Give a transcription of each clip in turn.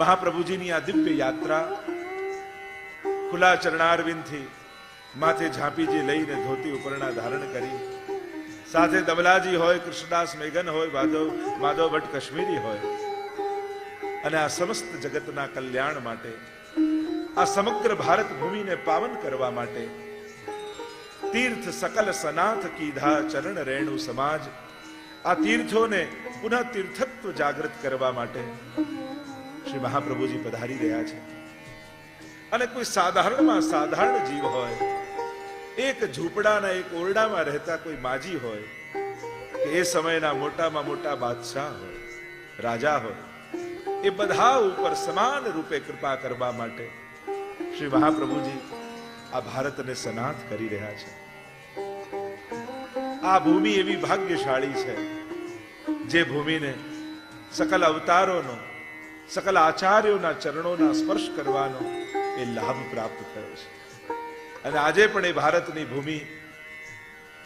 મહાપ્રભુજીની આ દિવ્ય યાત્રા ખુલ્લા ચરણારવિંદથી માથે ઝાંપીજી લઈને ધોતી ઉપરણા ધારણ કરી. સાથે દમલાજી હોય, કૃષ્ણદાસ મેઘન હોય માધવ માધવ ભટ્ટ કાશ્મીરી હોય. અને આ સમસ્ત જગતના કલ્યાણ માટે, આ સમગ્ર ભારત ભૂમિને પાવન કરવા માટે તીર્થ સકલ સનાથ કીધા ચરણ રેણુ સમાજ આ તીર્થોને પુનઃ તીર્થત્વ જાગૃત કરવા માટે શ્રી મહાપ્રભુજી પધારી રહ્યા છે. અને કોઈ સાધારણમાં સાધારણ જીવ હોય, એક ઝૂંપડાના એક ઓરડામાં રહેતા કોઈ માજી હોય, કે એ સમયના મોટામાં મોટા બાદશાહ હોય, રાજા હોય, એ બધા ઉપર સમાન રૂપે કૃપા કરવા માટે શ્રી મહાપ્રભુજી આ ભારતને સનાથ કરી રહ્યા છે. આ ભૂમિ એવી ભાગ્યશાળી છે, જે ભૂમિને સકલ અવતારોનો સકલ આચાર્યોના ચરણોના સ્પર્શ કરવાનો એ લાભ પ્રાપ્ત થયો છે. અને આજે પણ એ ભારતની ભૂમિ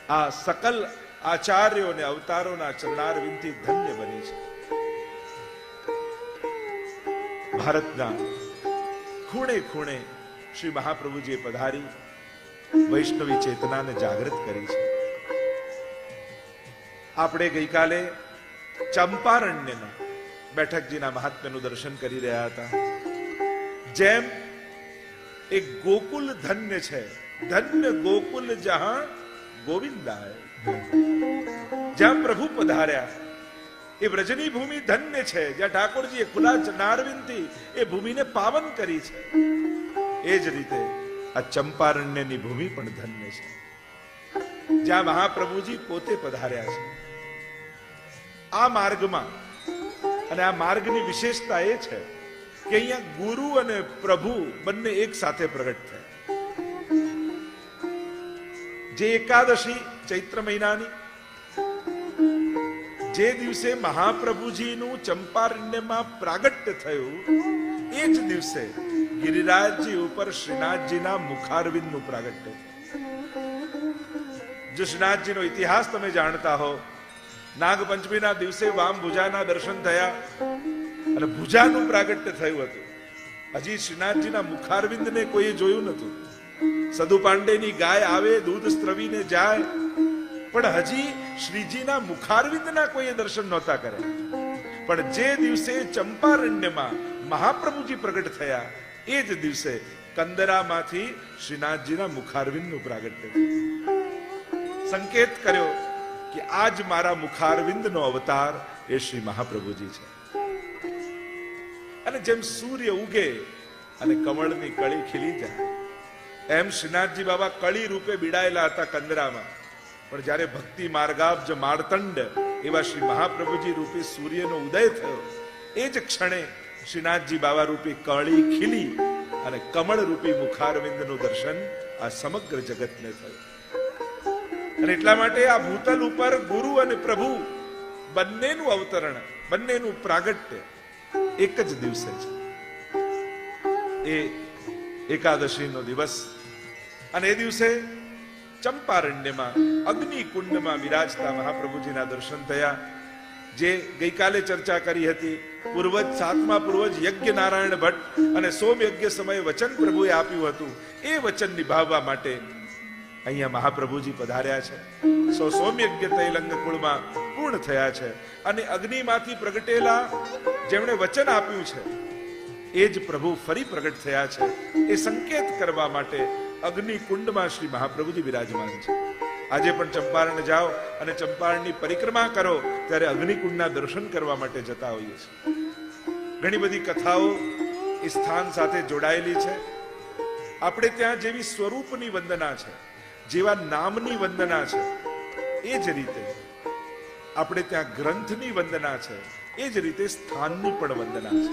આ સકલ આચાર્યો અને અવતારોના ચરણારવિંદથી ધન્ય બની છે. ભારતના ખૂણે ખૂણે શ્રી મહાપ્રભુજીએ પધારી વૈષ્ણવી ચેતનાને જાગૃત કરી છે. આપણે ગઈકાલે ચંપારણ્યના બેઠકજીના મહાત્મ્યનું દર્શન કરી રહ્યા હતા. જેમ એક ગોકુલ ધન્ય છે, ધન્ય ગોકુલ જહાં ગોવિંદાય. જ્યાં પ્રભુ પધાર્યા, એ વ્રજની ભૂમિ ધન્ય છે, જ્યાં ઠાકોરજીએ ખુલા નારવિંદથી એ ભૂમિને પાવન કરી છે. એ જ રીતે આ ચંપારણ્યની ભૂમિ પણ ધન્ય છે. જ્યાં મહાપ્રભુજી પોતે પધાર્યા છે. આ માર્ગમાં અને આ માર્ગની વિશેષતા એ છે કે અહીંયા ગુરુ અને પ્રભુ બંને એક સાથે પ્રગટ થયા. જે એકાદશી ચૈત્ર મહિનાની, જે દિવસે મહાપ્રભુજીનું ચંપારણ્યમાં પ્રાગટ્ય થયું, એ જ દિવસે ગિરિરાજજી ઉપર શ્રીનાથજીના મુખારવિંદનું પ્રાગટ્ય થયું. જો શ્રીનાથજીનો ઇતિહાસ તમે જાણતા હો નાગપંચમીના દિવસે વામ ભુજાના દર્શન થયા અને ભુજાનું પ્રાગટ્ય થયું હતું. હજી શ્રીનાથજીના મુખારવિંદને કોઈએ જોયું નતું સદુ પાંડેની ગાય આવે, દૂધ સ્ત્રવીને જાય, પણ હજી શ્રીજીના મુખારવિંદના કોઈએ દર્શન નહોતા કર્યા. પણ જે દિવસે ચંપારણ્યમાં મહાપ્રભુજી પ્રગટ થયા, એ જ દિવસે કંદરામાંથી શ્રીનાથજીના મુખારવિંદનું પ્રાગટ્ય સંકેત કર્યો કે આજ મારા મુખારવિંદનો અવતાર એ શ્રી મહાપ્રભુજી છે. અને જેમ સૂર્ય ઉગે અને કમળની કળી ખીલી જાય, એમ શ્રીનાથજી બાબા કળી રૂપે બિડાયેલા હતા કંદરામાં. પણ જ્યારે ભક્તિ માર્ગાબ્જ માર્તંડ એવા શ્રી મહાપ્રભુજી રૂપે સૂર્યનો ઉદય થયો, એ જ ક્ષણે શ્રીનાથજી બાબા રૂપી કળી ખીલી અને કમળ રૂપી મુખારવિંદનું દર્શન આ સમગ્ર જગતને થયું. અને એટલા માટે આ ભૂતલ ઉપર ગુરુ અને પ્રભુ બંનેનું અવતરણ, બંનેનું પ્રાગટ્ય એક જ દિવસે છે. એ એકાદશીનો દિવસ અને એ દિવસે ચંપારણ્યમાં અગ્નિ કુંડમાં વિરાજતા મહાપ્રભુજીના દર્શન થયા, જે ગઈકાલે ચર્ચા કરી હતી. પૂર્વજ સાતમા પૂર્વજ યજ્ઞ નારાયણ ભટ્ટ અને સોમ યજ્ઞ સમયે વચન પ્રભુએ આપ્યું હતું. એ વચન નિભાવવા માટે અહીંયા મહાપ્રભુજી પધાર્યા છે. સો સૌમ્યજ્ઞ તૈલંગ કુળમાં પૂર્ણ થયા છે. અને અગ્નિમાંથી પ્રગટેલા જેમણે વચન આપ્યું છે, એ જ પ્રભુ ફરી પ્રગટ થયા છે. એ સંકેત કરવા માટે અગ્નિ કુંડમાં શ્રી મહાપ્રભુજી વિરાજમાન છે. આજે પણ ચંપારણ જાઓ અને ચંપારણની પરિક્રમા કરો, ત્યારે અગ્નિકુંડના દર્શન કરવા માટે જતા હોઈએ છીએ. ઘણી બધી કથાઓ એ સ્થાન સાથે જોડાયેલી છે. આપણે ત્યાં જેવી સ્વરૂપની વંદના છે. જેવા નામની વંદના છે. એ જ રીતે આપણે ત્યાં ગ્રંથની વંદના છે. એ જ રીતે સ્થાનની પણ વંદના છે.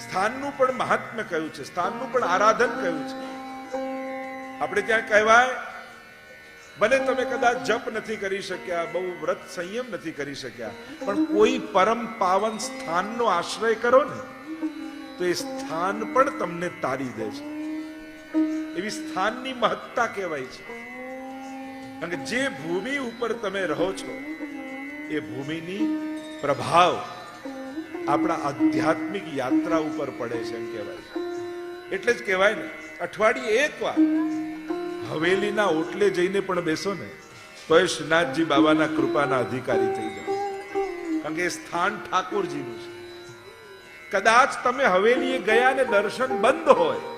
સ્થાનનું પણ મહાત્મ્ય કયું છે? સ્થાનનું પણ આરાધન કયું છે? આપણે ત્યાં કહેવાય, ભલે તમે કદાચ જપ નથી કરી શક્યા, બહુ વ્રત સંયમ નથી કરી શક્યા, પણ કોઈ પરમ પાવન સ્થાનનો આશ્રય કરો ને, તો એ સ્થાન પણ તમને તારી દે છે. એવી સ્થાનની મહત્તા કહેવાય છે. કે જે ભૂમિ ઉપર તમે રહો છો, એ ભૂમિની પ્રભાવ આપણા આધ્યાત્મિક યાત્રા ઉપર પડે છે એમ કહેવાય છે. એટલે જ કહેવાય ને, અઠવાડિયે એક વાર હવેલીના ઓટલે જઈને પણ બેસો ને તો એ શ્રીનાથજી બાબાના કૃપાના અધિકારી થઈ જાઓ. કારણ કે એ સ્થાન ઠાકોરજીનું છે. કદાચ તમે હવેલીએ ગયા ને દર્શન બંધ હોય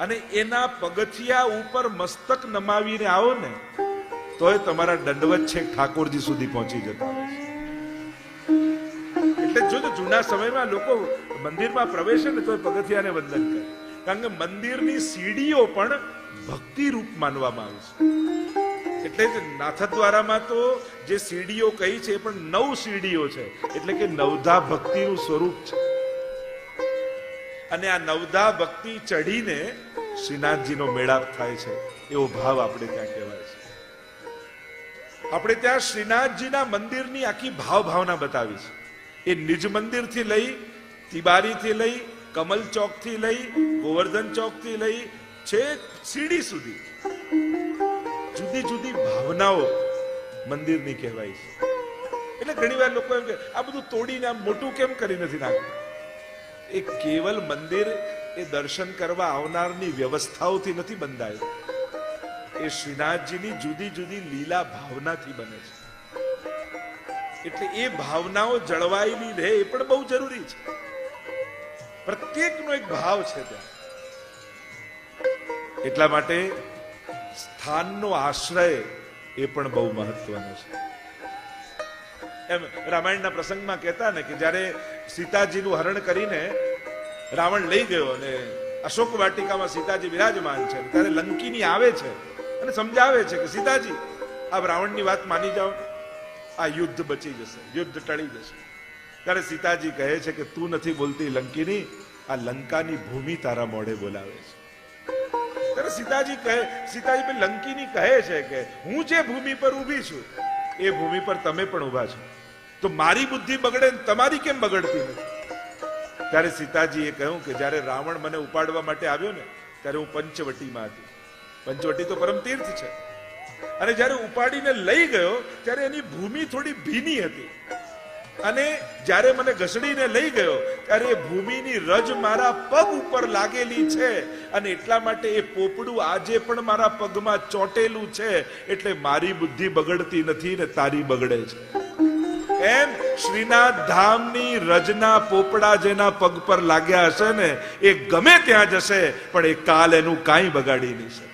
અને એના પગથિયા ઉપર મસ્તક નમાવીને આવો ને, તોય તમારા દંડવત છે ઠાકોરજી સુધી પહોંચી જતા એટલે જો જૂના સમયમાં લોકો મંદિરમાં પ્રવેશે ને તોય પગથિયાને વંદન કરે. કારણ કે મંદિરની સીડીઓ પણ ભક્તિ રૂપ માનવામાં આવે છે. એટલે જ નાથદ્વારામાં તો જે સીડીઓ કહી છે એ પણ નવ સીડીઓ છે. એટલે કે નવધા ભક્તિનું સ્વરૂપ છે. અને આ નવધા ભક્તિ ચઢીને શ્રીનાથજીનો મેળાપ થાય છે, એવો ભાવ આપણે ત્યાં કહેવાય છે. આપણે ત્યાં શ્રીનાથજીના મંદિરની આખી ભાવ ભાવના બતાવી છે. એ નિજ મંદિરથી લઈ, તિબારીથી લઈ, કમલ ચોકથી લઈ, ગોવર્ધન ચોકથી લઈ, છેક સીડી સુધી જુદી જુદી ભાવનાઓ મંદિરની કહેવાય છે. એટલે ઘણી વાર લોકો એમ કે આ બધું તોડીને આમ મોટું કેમ કરી નથી નાખ્યું એ કેવલ મંદિર એ દર્શન કરવા આવનારની વ્યવસ્થાઓથી નથી બંધાયું. એ શ્રીનાથજીની જુદી જુદી લીલા ભાવનાથી બને છે. એટલે એ ભાવનાઓ જળવાયેલી રહે એ પણ બહુ જરૂરી છે. પ્રત્યેકનો એક ભાવ છે ત્યાં. એટલા માટે સ્થાનનો આશ્રય એ પણ બહુ મહત્વનો છે. એમ રામાયણના પ્રસંગમાં કહેતા ને કે જ્યારે સીતાજીનું હરણ કરીને રાવણ લઈ ગયો અને અશોક વાટિકામાં સીતાજી વિરાજમાન છે. ત્યારે લંકીની આવે છે અને સમજાવે છે કે સીતાજી, આપ રાવણની વાત માની જાઓ, આ યુદ્ધ બચી જશે, યુદ્ધ ટળી જશે. ત્યારે સીતાજી કહે છે કે તું નથી બોલતી લંકીની, આ લંકાની ભૂમિ તારા મોઢે બોલાવે છે. ત્યારે સીતાજી કહે, સીતાજી લંકીની કહે છે કે હું જે ભૂમિ પર ઊભી છું, એ ભૂમિ પર તમે પણ ઊભા છો. તો મારી બુદ્ધિ બગડે તમારી કેમ બગડતી નથી ત્યારે સીતાજીએ કહ્યું કે જ્યારે રાવણ મને ઉપાડવા માટે આવ્યો ને, ત્યારે હું પંચવટીમાં હતી. પંચવટી તો પરમ તીર્થ છે. અને જ્યારે ઉપાડીને લઈ ગયો, ત્યારે એની ભૂમિ થોડી ભીની હતી. અને જ્યારે મને ઘસડીને લઈ ગયો, ત્યારે એ ભૂમિની રજ મારા પગ ઉપર લાગેલી છે. અને એટલા માટે એ પોપડું આજે પણ મારા પગમાં ચોટેલું છે. એટલે મારી બુદ્ધિ બગડતી નથી ને તારી બગડે છે. એમ શ્રીનાથ ધામની રજના પોપડા જેના પગ પર લાગ્યા હશે ને, એ ગમે ત્યાં જશે, પણ એ કાલ એનું કાંઈ બગાડી નહીં શકે.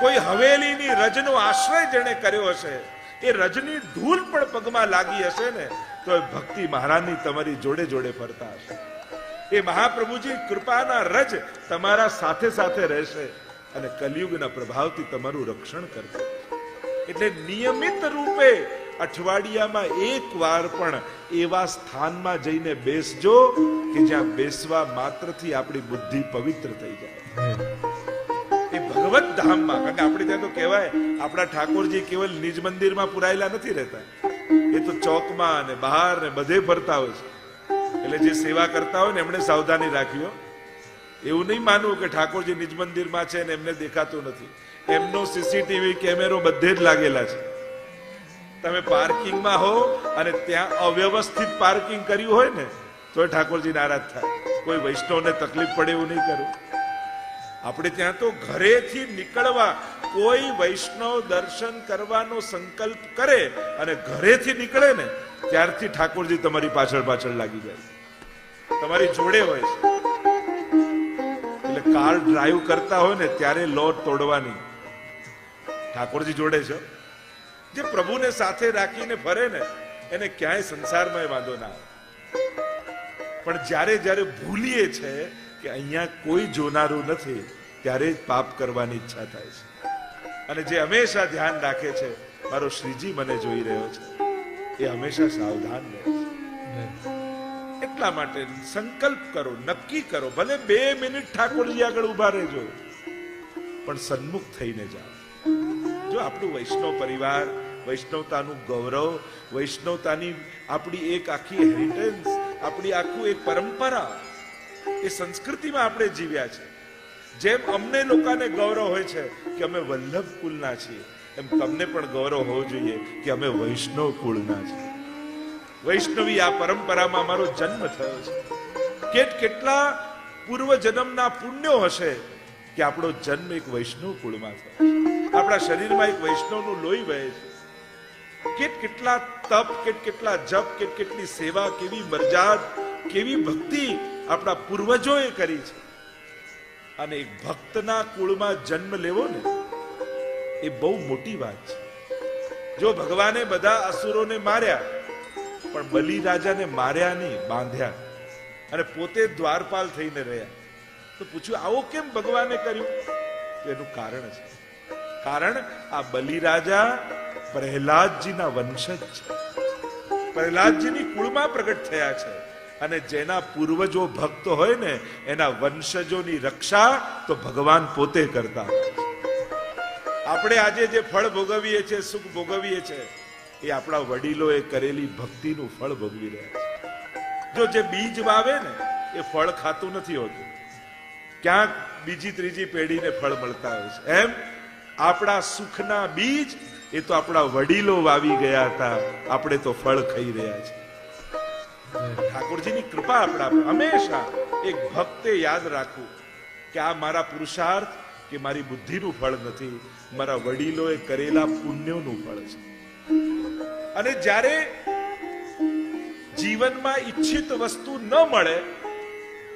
કોઈ હવેલીની રજનો આશ્રય જેણે કર્યો હશે, એ રજની ધૂલ પણ પગમાં લાગી હશે ને, તો એ ભક્તિ મહારાજની તમારી જોડે જોડે ફરતા હશે. એ મહાપ્રભુજી કૃપાના રજ તમારા સાથે સાથે રહેશે અને કલયુગના પ્રભાવથી તમારું રક્ષણ કરશે. એટલે નિયમિત રૂપે અઠવાડિયામાં એક વાર પણ એવા સ્થાનમાં જઈને બેસજો કે જ્યાં બેસવા માત્રથી આપણી બુદ્ધિ પવિત્ર થઈ જાય. એ ભગવત ધામમાં, કારણ કે આપણે ત્યાં તો કહેવાય, આપણા ઠાકોરજી કેવલ નિજ મંદિરમાં પુરાયેલા નથી રહેતા. એ તો ચોકમાં અને બહાર ને બધે ફરતા હોય છે. એટલે જે સેવા કરતા હોય ને એમણે સાવધાની રાખ્યો એવું નહીં માનવું કે ઠાકોરજી નિજ મંદિરમાં છે ને એમને દેખાતું નથી. એમનો સીસીટીવી કેમેરો બધે જ લાગેલા છે. તમે પાર્કિંગમાં હો અને ત્યાં અવ્યવસ્થિત પાર્કિંગ કર્યું હોય ને તો ઠાકોરજી નારાજ થાય. કોઈ વૈષ્ણવને તકલીફ પડે એવું નહીં કરું. આપણે ત્યાં તો ઘરેથી નીકળવા, કોઈ વૈષ્ણવ દર્શન કરવાનો સંકલ્પ કરે અને ઘરેથી નીકળે ને, ત્યારથી ઠાકોરજી તમારી પાછળ પાછળ લાગી જાય. તમારી જોડે હોય છે. એટલે કાર ડ્રાઈવ કરતા હોય ને, ત્યારે લો તોડવાની. ઠાકોરજી જોડે છે. જે પ્રભુને સાથે રાખીને ફરે ને, એને ક્યાંય સંસારમાં વાંધો ના આવે. પણ જ્યારે જ્યારે ભૂલીએ છે કે અહીંયા કોઈ જોનારું નથી, ત્યારે જ પાપ કરવાની ઈચ્છા થાય છે. અને જે હંમેશા ધ્યાન રાખે છે, મારો શ્રીજી મને જોઈ રહ્યો છે. એ હંમેશા સાવધાન રહે છે. એટલા માટે સંકલ્પ કરો, નક્કી કરો, ભલે બે મિનિટ ઠાકોરજી આગળ ઊભા રહેજો, પણ સન્મુખ થઈને જાઓ. આપણું વૈષ્ણવ પરિવાર, વૈષ્ણવતાનું ગૌરવ, વૈષ્ણવતાની આપણી એક આખી હેરિટેન્સ આપણી આખું એક પરંપરા એ સંસ્કૃતિમાં આપણે જીવ્યા છે. જેમ અમને લોકોને ગૌરવ હોય છે કે અમે વલ્લભ કુલના છીએ, એમ તમને પણ ગૌરવ હોવો જોઈએ કે અમે વૈષ્ણવ કુળના છીએ. વૈષ્ણવી આ પરંપરામાં અમારો જન્મ થયો છે. કેટ કેટલા પૂર્વ જન્મના પુણ્યો હશે કે આપણો જન્મ એક વૈષ્ણવ કુળમાં થયો છે. આપણા શરીરમાં એક વૈષ્ણવનું લોહી વહે કેટ કેટલા તપ, કેટ કેટલા જપ, કેટ કેટલી સેવા, કેવી મરજાદ કેવી ભક્તિ આપણા પૂર્વજોએ કરી છે. અને એક ભક્તના કુળમાં જન્મ લેવો ને, એ બહુ મોટી વાત છે. જો ભગવાને બધા અસુરોને માર્યા, પણ બલિ રાજાને માર્યા નહીં, બાંધ્યા. અને પોતે દ્વારપાલ થઈને રહ્યા. તો પૂછ્યું, આવો કેમ ભગવાને કર્યું? એનું કારણ છે કારણ આ બલિરાજા પ્રહલાદજીના વંશજ છે. પ્રહલાદજીની કુળમાં પ્રગટ થયા છે અને જેના પૂર્વજો ભક્ત હોય ને, એના વંશજોની રક્ષા તો ભગવાન પોતે કરતા આપણે આજે જે ફળ ભોગવીએ છીએ, સુખ ભોગવીએ છીએ, એ આપણા વડીલોએ કરેલી ભક્તિનું ફળ ભોગવી રહ્યા છે. જો જે બીજ વાવે ને, એ ફળ ખાતું નથી હોતું. ક્યાંક બીજી ત્રીજી પેઢીને ફળ મળતા હોય છે. એમ આપણા સુખના બીજ, એ તો આપણા વડીલો વાવી ગયા હતા. આપણે તો ફળ ખાઈ રહ્યા છે ઠાકોરજીની કૃપા આપણા હંમેશા એક ભક્તે યાદ રાખવું કે આ મારા પુરુષાર્થ કે મારી બુદ્ધિનું ફળ નથી. મારા વડીલોએ કરેલા પુણ્યોનું ફળ છે. અને જ્યારે જીવનમાં ઈચ્છિત વસ્તુ ન મળે,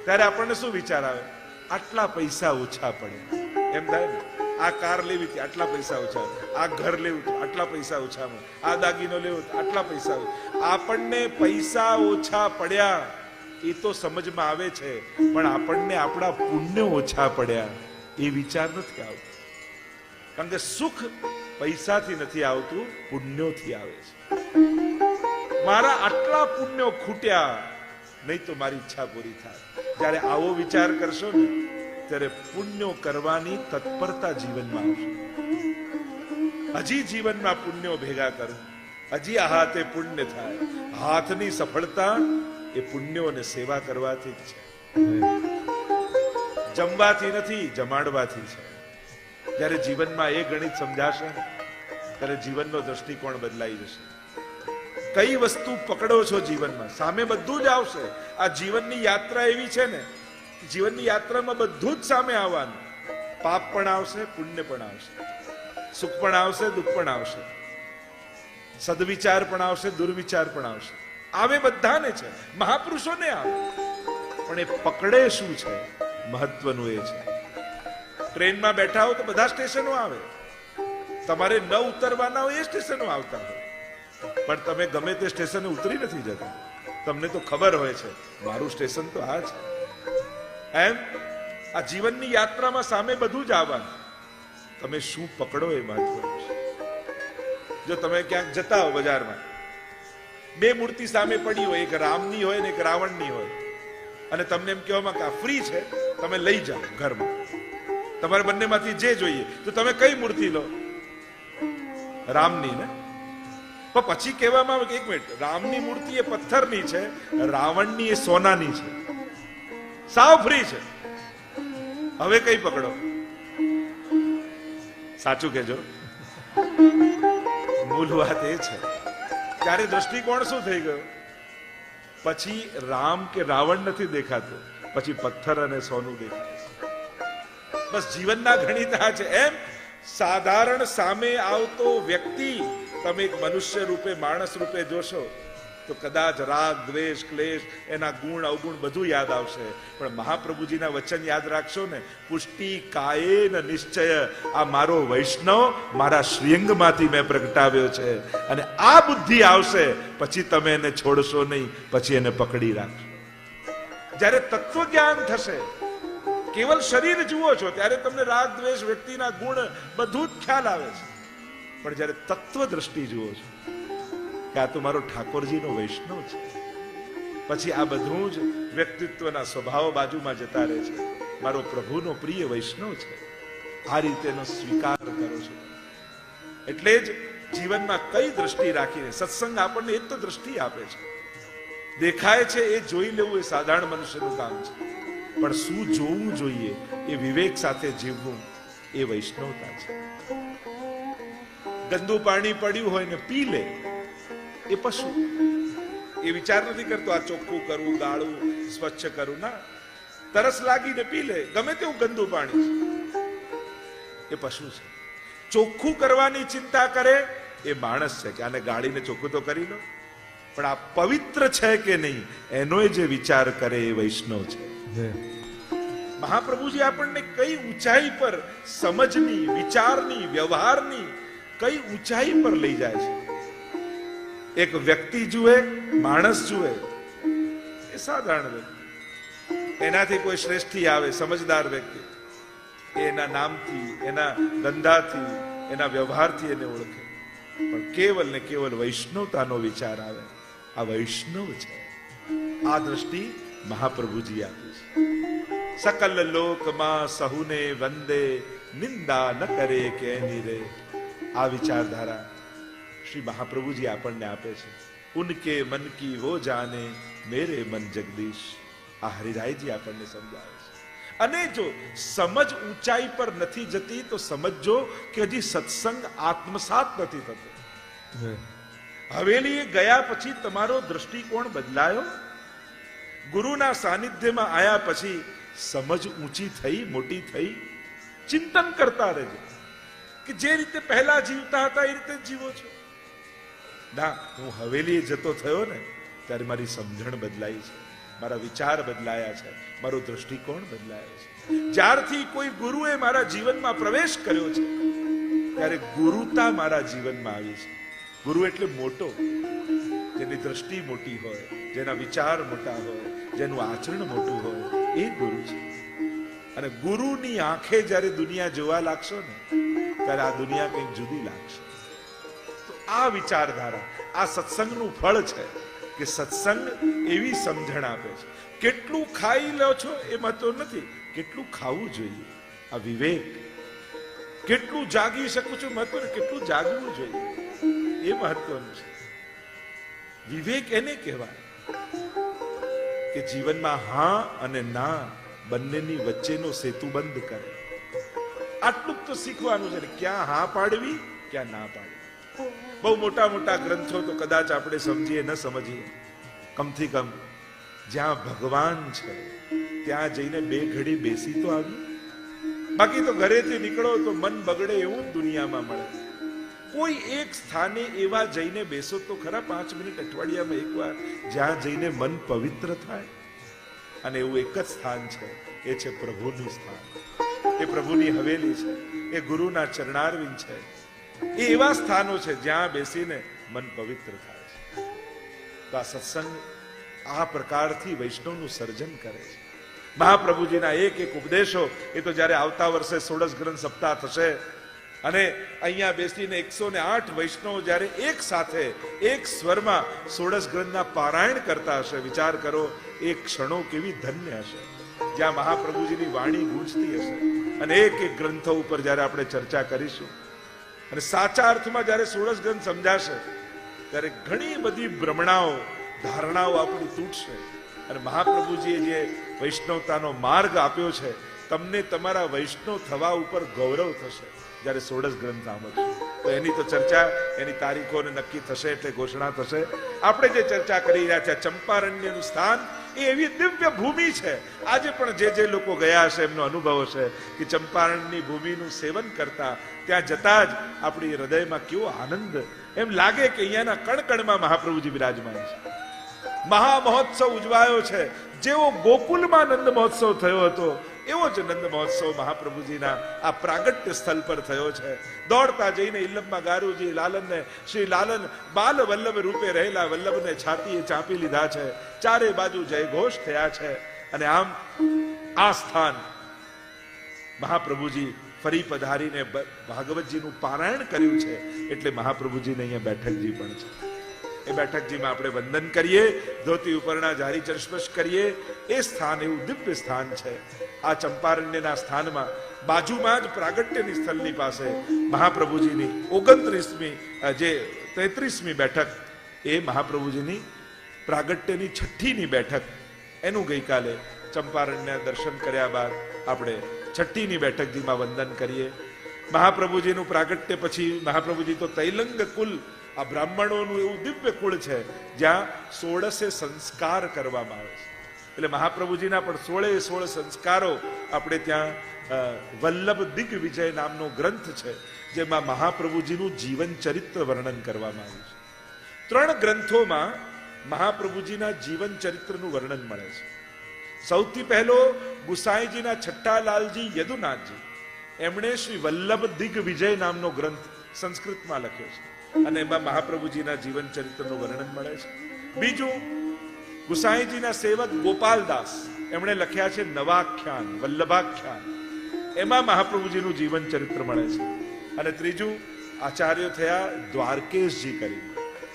ત્યારે આપણને શું વિચાર આવે? આટલા પૈસા ઓછા પડે. એમ થાય ને? આ કાર લેવી હતી આટલા પૈસા ઓછા? આ ઘર લેવું આટલા પૈસા ઓછા આ દાગીનો લેવો આટલા પૈસા આપણને પૈસા ઓછા પડ્યા, એ તો સમજમાં આવે છે. પણ આપણને આપણા પુણ્ય ઓછા પડ્યા, એ વિચાર નથી આવતો. કારણ કે સુખ પૈસાથી નથી આવતું, પુણ્યોથી આવે છે. મારા આટલા પુણ્યો ખૂટ્યા, નહીં તો મારી ઈચ્છા પૂરી થાય. જ્યારે આવો વિચાર કરશો ને ત્યારે પુણ્યો કરવાની તત્પરતા જીવનમાં આવશે. હજી જીવનમાં પુણ્યો ભેગા કરો. હજી આ હાથે પુણ્ય થાય. હાથની સફળતા એ પુણ્યો સેવા કરવાથી જ છે. જમવાથી નથી, જમાડવાથી છે. જ્યારે જીવનમાં એ ગણિત સમજાશે, ત્યારે જીવનનો દ્રષ્ટિકોણ બદલાઈ જશે. કઈ વસ્તુ પકડો છો જીવનમાં? સામે બધું જ આવશે. આ જીવનની યાત્રા એવી છે ને જીવનની યાત્રામાં બધું જ સામે આવવાનું. પાપ પણ આવશે, પુણ્ય પણ આવશે. સુખ પણ આવશે, દુઃખ પણ આવશે. સદવિચાર પણ આવશે, દુર્વિચાર પણ આવશે. આવે બધાને છે. મહાપુરુષોને આવે. પણ એ પકડે શું છે? મહત્વનું એ છે. ટ્રેનમાં બેઠા હો તો બધા સ્ટેશનો આવે. તમારે ન ઉતરવાના હોય એ સ્ટેશનો આવતા હોય. પણ તમે ગમે તે સ્ટેશને ઉતરી નથી જતા. તમને તો ખબર હોય છે, મારું સ્ટેશન તો આ છે. એમ? આ જીવનની યાત્રામાં સામે બધું જ આવવાનું. તમે શું પકડો એ મહત્વનું છે? જો તમે ક્યાંક જતા હો બજારમાં, બે મૂર્તિ સામે પડી હોય, એક રામની હોય ને એક રાવણની હોય, અને તમને એમ કહેવામાં કે આ ફ્રી છે, તમે લઈ જાઓ ઘરમાં. તમારે બંનેમાંથી જે જોઈએ, તો તમે કઈ મૂર્તિ લો? રામની ને? પણ પછી કહેવામાં આવે કે એક મિનિટ, રામની મૂર્તિ એ પથ્થરની છે, રાવણની એ સોનાની છે. સાવ ફ્રી છે. હવે કઈ પકડો. સાચું કેજો મૂળ વાત એ છે. ત્યારે દ્રષ્ટિકોણ શું થઈ ગયો? પછી રામ કે રાવણ નથી દેખાતો, પછી પથ્થર અને સોનું દેખાય બસ જીવનના ગણિતા છે. એમ સાધારણ સામે આવતો વ્યક્તિ, તમે એક મનુષ્ય રૂપે, માણસ રૂપે જોશો તો કદાચ રાગ, દ્વેષ, ક્લેશ, એના ગુણ, અવગુણ બધું યાદ આવશે. પણ મહાપ્રભુજીના વચન યાદ રાખશો ને, પુષ્ટિ કાયેન નિશ્ચય. આ મારો વૈષ્ણવ, મારા શ્રીંગમાંથી મેં પ્રગટાવ્યો છે. અને આ બુદ્ધિ આવશે, પછી તમે એને છોડશો નહીં, પછી એને પકડી રાખશો. જ્યારે તત્વ જ્ઞાન થશે, કેવલ શરીર જુઓ છો, ત્યારે તમને રાગ, દ્વેષ, વ્યક્તિના ગુણ બધું જ ખ્યાલ આવે છે. પણ જ્યારે તત્વ દ્રષ્ટિ જુઓ છો કે આ તો મારો ઠાકોરજીનો વૈષ્ણવ છે. પછી આ બધું જ વ્યક્તિત્વના સ્વભાવ બાજુમાં જતા રહે છે. મારો પ્રભુનો પ્રિય વૈષ્ણવ છે. આ રીતેનો સ્વીકાર કરો છો. એટલે જ જીવનમાં કઈ દ્રષ્ટિ રાખીને, સત્સંગ આપણને એક તો દ્રષ્ટિ આપે છે. દેખાય છે એ જોઈ લેવું એ સાધારણ મનુષ્યનું કામ છે. પણ શું જોવું જોઈએ એ વિવેક સાથે જીવવું એ વૈષ્ણવતા છે. ગંદુ પાણી પડ્યું હોય ને પી લે. એ પશુ. એ વિચાર નથી કરતો આ ચોખ્ખું કરવું ગાળું સ્વચ્છ કરવું ના. તરસ લાગીને પી લે ગમે તેવું ગંદુ પાણી. એ પશુ છે. ચોખ્ખું કરવાની ચિંતા કરે એ માણસ છે કે આને ગાળીને ચોખ્ખું તો કરી લો. પણ આ પવિત્ર છે કે નહીં એનો જે વિચાર કરે એ વૈષ્ણવ છે. મહાપ્રભુજી આપણને કઈ ઊંચાઈ પર સમજની વિચારની વ્યવહારની કઈ ઊંચાઈ પર લઈ જાય છે? એક વ્યક્તિ જુએ, માણસ જુએ. એ સાધારણ વ્યક્તિ. એનાથી કોઈ શ્રેષ્ઠી આવે, સમજદાર વ્યક્તિ. એના નામથી, એના ધંધાથી, એના વ્યવહારથી એને ઓળખે. પણ કેવલ ને કેવલ વૈષ્ણવતાનો વિચાર આવે. આ વૈષ્ણવ છે. આ દ્રષ્ટિ મહાપ્રભુજી આપી છે. સકલ લોકમાં સહુને વંદે, નિંદા ન કરે કે રે આ વિચારધારા શ્રી મહાપ્રભુજી આપણને આપે છે. ઉનકે મન કી વો જાને મેરે મન જગદીશ. આ હરિરાયજી આપણને સમજાવે છે. અને જો સમજ ઊંચાઈ પર નથી જતી તો સમજજો કે હજી સત્સંગ આત્મસાત નથી થતો. હવેલીએ ગયા પછી તમારો દ્રષ્ટિકોણ બદલાયો? ગુરુના સાનિધ્યમાં આયા પછી સમજ ઊંચી થઈ મોટી થઈ? ચિંતન કરતા રહેજો. કે જે રીતે પહેલા જીવતા હતા એ રીતે જીવો છો. ના, હું હવેલીએ જતો થયો ને, ત્યારે મારી સમજણ બદલાઈ છે. મારા વિચાર બદલાયા છે. મારો દ્રષ્ટિકોણ બદલાયો છે. જ્યારથી કોઈ ગુરુએ મારા જીવનમાં પ્રવેશ કર્યો છે, ત્યારે ગુરુતા મારા જીવનમાં આવી છે. ગુરુ એટલે મોટો, જેની દ્રષ્ટિ મોટી હોય, જેના વિચાર મોટા હોય, જેનું આચરણ મોટું હોય, એ ગુરુ છે. અને ગુરુની આંખે જ્યારે દુનિયા જોવા લાગશો ને, ત્યારે આ દુનિયા કંઈક જુદી લાગશે. આ વિચારધારા, આ સત્સંગનું ફળ છે કે સત્સંગ એવી સમજણ આપે છે. કેટલું ખાઈ લો છો એ મહત્વ નથી, કેટલું ખાવું જોઈએ. આ વિવેક, કેટલું જાગી શકું છું મહત્વ કેટલું જાગવું જોઈએ. એ મહત્વનું છે. વિવેક એને કહેવાય કે જીવનમાં હા અને ના બંનેની વચ્ચેનો સેતુ બંધ કરે. આટલું તો શીખવાનું છે ક્યાં હા પાડવી, ક્યાં ના પાડવી. બહુ મોટા મોટા ગ્રંથો તો કદાચ આપણે સમજીએ, ન સમજીએ. કમથી કમ જ્યાં ભગવાન છે, ત્યાં જઈને બે ઘડી બેસી તો આવી. બાકી તો ઘરેથી નીકળો તો મન બગડે એવું દુનિયામાં મળે. કોઈ એક સ્થાને એવા જઈને બેસો તો ખરા પાંચ મિનિટ અઠવાડિયામાં એકવાર જ્યાં જઈને મન પવિત્ર થાય. અને એવું એક જ સ્થાન છે, એ છે પ્રભુનું સ્થાન. એ પ્રભુની હવેલી છે, એ ગુરુના ચરણારવિંદ છે એ એવા સ્થાનો છે જ્યાં બેસીને મન પવિત્ર થાય છે. તો આ સત્સંગ આ પ્રકારથી વૈષ્ણવનું સર્જન કરે છે. મહાપ્રભુજીના એક એક ઉપદેશો એ તો જ્યારે આવતા વર્ષે સોળસ ગ્રંથ સપ્તાહ થશે અને અહીંયા બેસીને એકસો ને આઠ વૈષ્ણવ જ્યારે એક સાથે, એક સ્વરમાં સોળસ ગ્રંથના પારાયણ કરતા હશે, વિચાર કરો, એ ક્ષણો કેવી ધન્ય હશે. જ્યાં મહાપ્રભુજીની વાણી ગૂંજતી હશે અને એક એક ગ્રંથો ઉપર જ્યારે આપણે ચર્ચા કરીશું અને સાચા અર્થમાં જ્યારે સોળસ ગ્રંથ સમજાશે, ત્યારે ઘણી બધી ભ્રમણાઓ, ધારણાઓ આપણી તૂટશે. અને મહાપ્રભુજીએ જે વૈષ્ણવતાનો માર્ગ આપ્યો છે, તમને તમારા વૈષ્ણવ થવા ઉપર ગૌરવ થશે જ્યારે સોળસ ગ્રંથ સાંભળશો. તો એની તો ચર્ચા, એની તારીખોને નક્કી થશે એટલે ઘોષણા થશે. આપણે જે ચર્ચા કરી રહ્યા છે, ચંપારણ્યનું સ્થાન એ એવી દિવ્ય ભૂમિ છે. આજે પણ જે જે લોકો ગયા હશે, એમનો અનુભવ હશે કે ચંપારણની ભૂમિનું સેવન કરતા ત્યાં જતા જ આપણી હૃદયમાં કેવો આનંદ. એમ લાગે કે અહીંયાના કણકણમાં મહાપ્રભુજી બિરાજમાન છે. મહા મહોત્સવ ઉજવાયો છે. જેવો ગોકુલમાં નંદ મહોત્સવ થયો હતો એવો જ નંદ મહોત્સવ મહાપ્રભુજીના આ પ્રાગટ્ય સ્થળ પર થયો છે. દોડતા જઈને ઇલ્લમમાં ગારુજી લાલનને, શ્રી લાલન બાલ વલ્લભ રૂપે રહેલા વલ્લભને છાતીએ ચાંપી લીધા છે. ચારે બાજુ જય ઘોષ થયા છે. અને આમ આ સ્થાન મહાપ્રભુજી ફરી પધારીને ભાગવતજીનું પારાયણ કર્યું છે. એટલે મહાપ્રભુજીને અહીંયા બેઠકજી પણ છે. એ બેઠકજીમાં આપણે વંદન કરીએ, ધોતી ઉપરના જારી ચર્ચમશ કરીએ. એ સ્થાન એવું દિવ્ય સ્થાન છે. આ ચંપારણ્યના સ્થાનમાં બાજુમાં જ પ્રાગટ્યની સ્થળની પાસે મહાપ્રભુજીની ઓગણત્રીસમી જે તેત્રીસમી બેઠક, એ મહાપ્રભુજીની પ્રાગટ્યની છઠ્ઠીની બેઠક. એનું ગઈકાલે ચંપારણ્ય દર્શન કર્યા બાદ આપણે છઠ્ઠીની બેઠકજીમાં વંદન કરીએ. મહાપ્રભુજીનું પ્રાગટ્ય પછી મહાપ્રભુજી તો તૈલંગ કુલ આ બ્રાહ્મણોનું એવું દિવ્ય કુળ છે જ્યાં સોળસે સંસ્કાર કરવામાં આવે છે. એટલે મહાપ્રભુજીના પણ સોળે સોળ સંસ્કારો આપણે ત્યાં વલ્લભ દિગ્વિજય નામનો ગ્રંથ છે, જેમાં મહાપ્રભુજીનું જીવન ચરિત્ર વર્ણન કરવામાં આવ્યું છે. ત્રણ ગ્રંથોમાં મહાપ્રભુજીના જીવન ચરિત્રનું વર્ણન મળે છે. સૌથી પહેલો ગુસાઈજીના છઠ્ઠાલાલજી યદુનાથજી. એમણે શ્રી વલ્લભ દિગ્વિજય નામનો ગ્રંથ સંસ્કૃતમાં લખ્યો છે. અને એમાં મહાપ્રભુજીના જીવન ચરિત્રનું વર્ણન મળે છે. બીજું, ગુસાઈજીના સેવક ગોપાલદાસ. એમણે લખ્યા છે નવાખ્યાન, વલ્લભાખ્યાન. એમાં મહાપ્રભુજીનું જીવન ચરિત્ર મળે છે. અને ત્રીજું, આચાર્ય થયા દ્વારકેશજી કરી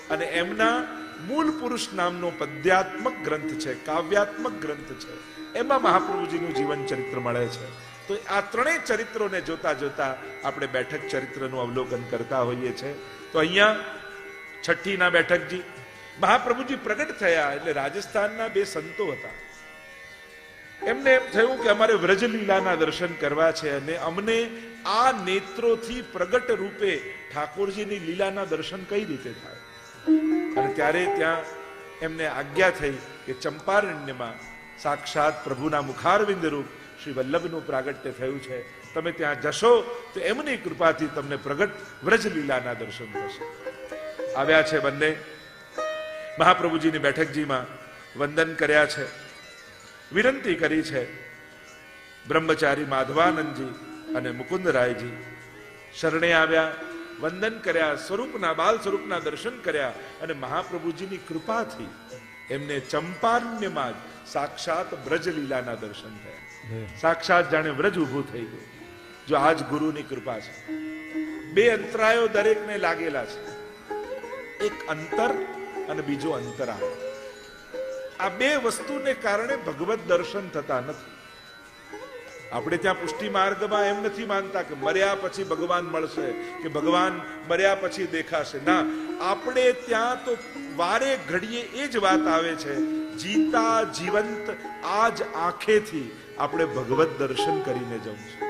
અને એમના મૂળ પુરુષ નામનો પદ્યાત્મક ગ્રંથ છે, કાવ્યાત્મક ગ્રંથ છે. એમાં મહાપ્રભુજીનું જીવન ચરિત્ર મળે છે. તો આ ત્રણેય ચરિત્રોને જોતા જોતા આપણે બેઠક ચરિત્રનું અવલોકન કરતા હોઈએ છે. તો અહીંયા છઠ્ઠીના બેઠકજી, મહાપ્રભુજી પ્રગટ થયા એટલે રાજસ્થાનના બે સંતો હતા. એમને એમ થયું કે અમારે વ્રજલીલાના દર્શન કરવા છે અને અમને આ નેત્રોથી પ્રગટ રૂપે ઠાકોરજીની લીલાના દર્શન કઈ રીતે થાય? અને ત્યારે ત્યાં એમને આજ્ઞા થઈ કે ચંપારણ્યમાં સાક્ષાત પ્રભુના મુખારવિંદ રૂપ શ્રી વલ્લભનું પ્રાગટ્ય થયું છે. તમે ત્યાં જશો તો એમની કૃપાથી તમને પ્રગટ વ્રજલીલાના દર્શન થશે. આવ્યા છે બંને. મહાપ્રભુજીની બેઠકજીમાં વંદન કર્યા છે. વિનંતી કરી છે. બ્રહ્મચારી માધવાનંદજી અને મુકુંદરાયજી શરણે આવ્યા, વંદન કર્યા, સ્વરૂપના બાલ સ્વરૂપના દર્શન કર્યા અને મહાપ્રભુજીની કૃપાથી એમને ચંપારણ્યમાં સાક્ષાત બ્રજલીલાના દર્શન થયા. સાક્ષાત જાણે વ્રજ ઊભું થઈ ગયું. જો આજ ગુરુની કૃપા છે. બે અંતરાયો દરેકને લાગેલા છે. એક અંતર અને બીજો અંતરાય. આ બે વસ્તુને કારણે ભગવત દર્શન થતા નથી. આપણે ત્યાં પુષ્ટિ માર્ગમાં એમ નથી માનતા કે મર્યા પછી ભગવાન મળશે, કે ભગવાન મર્યા પછી દેખાશે. ના, આપણે ત્યાં તો વારે ઘડીએ એ જ વાત આવે છે. જીતા જીવંત આજ આંખેથી આપણે ભગવત દર્શન કરીને જવું છે.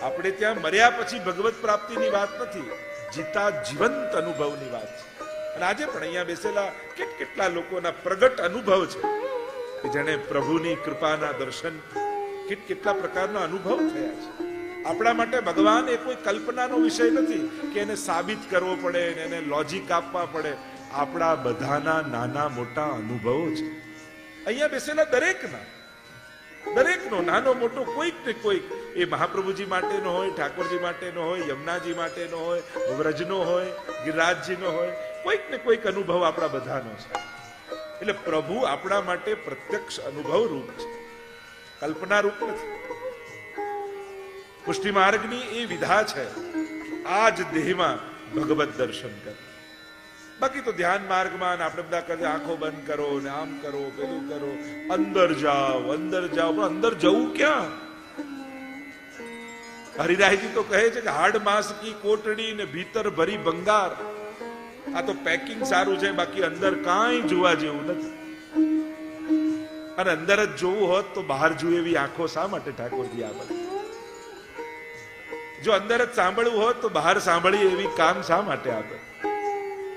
આપણે ત્યાં મર્યા પછી ભગવત પ્રાપ્તિની વાત નથી, જીતા જીવંત અનુભવની વાત છે. અને આજે પણ અહીંયા બેસેલા કેટ કેટલા લોકોના પ્રગટ અનુભવ છે કે જેને પ્રભુની કૃપાના દર્શન કેટ કેટલા પ્રકારના અનુભવ થયા છે. આપણા માટે ભગવાન એ કોઈ કલ્પનાનો વિષય નથી કે એને સાબિત કરવો પડે એને લોજિક આપવા પડે. આપણા બધાના નાના મોટા અનુભવો છે. અહીંયા બેસેલા દરેકના દરેકનો નાનો મોટો કોઈક ને કોઈક એ મહાપ્રભુજી માટેનો હોય, ઠાકોરજી માટેનો હોય, યમુનાજી માટેનો હોય, વ્રજનો હોય, ગિરિરાજજીનો હોય, કોઈક ને કોઈક અનુભવ આપણા બધાનો છે. એટલે પ્રભુ આપણા માટે પ્રત્યક્ષ અનુભવ રૂપ છે. કલ્પના રૂપ નથી. પુષ્ટિ માર્ગની એ વિધા છે. આ જ દેહમાં ભગવત દર્શન કર બાકી તો ધ્યાન માર્ગમાં આપણે બધા કહે આંખો બંધ કરો ને આમ કરો, પેલું કરો. અંદર જાઓ અંદર જાઓ. પણ અંદર જવું ક્યાં? હરિરાયજી તો કહે છે કે હાડ માસ કી કોટડી ને ભીતર ભરી બંગાર. આ તો પેકિંગ સારું છે, બાકી અંદર કાંઈ જોવા જેવું નથી. અને અંદર જ જોવું હોત તો બહાર જુએ એવી આંખો શા માટે ઠાકોરજી આપે જો અંદર જ સાંભળવું હોત તો બહાર સાંભળીએ એવી કામ શા માટે આપે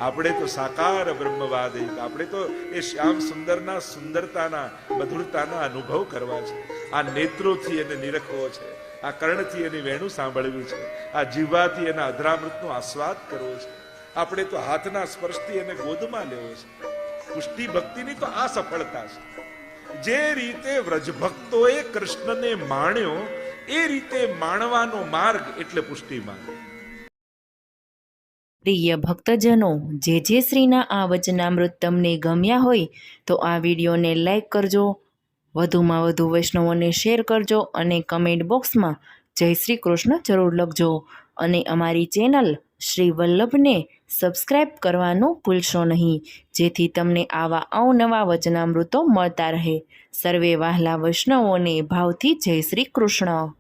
આપણે તો સાકાર બ્રહ્મવાદ આપણે તો એ શ્યામ સુંદરના સુંદરતાના, મધુરતાના અનુભવ કરવા છે. આ નેત્રોથી એને નિરખવો છે, આ કર્ણથી એની વેણું સાંભળવી છે, આ જીવાથી એના અધરામૃતનો આસ્વાદ કરવો છે. આપણે તો હાથના સ્પર્શથી એને ગોદમાં લેવો છે. પુષ્ટિ ભક્તિની તો આ સફળતા છે. જે રીતે વ્રજભક્તોએ કૃષ્ણને માણ્યો, એ રીતે માણવાનો માર્ગ એટલે પુષ્ટિ માર્ગ. પ્રિય ભક્તજનો, જે જે શ્રીના આ વચનામૃત તમને ગમ્યા હોય, તો આ વિડીયોને લાઈક કરજો, વધુમાં વધુ વૈષ્ણવોને શેર કરજો અને કમેન્ટ બોક્સમાં જય શ્રી કૃષ્ણ જરૂર લખજો. અને અમારી ચેનલ શ્રી વલ્લભને સબસ્ક્રાઈબ કરવાનું ભૂલશો નહીં, જેથી તમને આવા અવનવા વચનામૃતો મળતા રહે. સર્વે વહાલા વૈષ્ણવોને ભાવથી જય શ્રી કૃષ્ણ.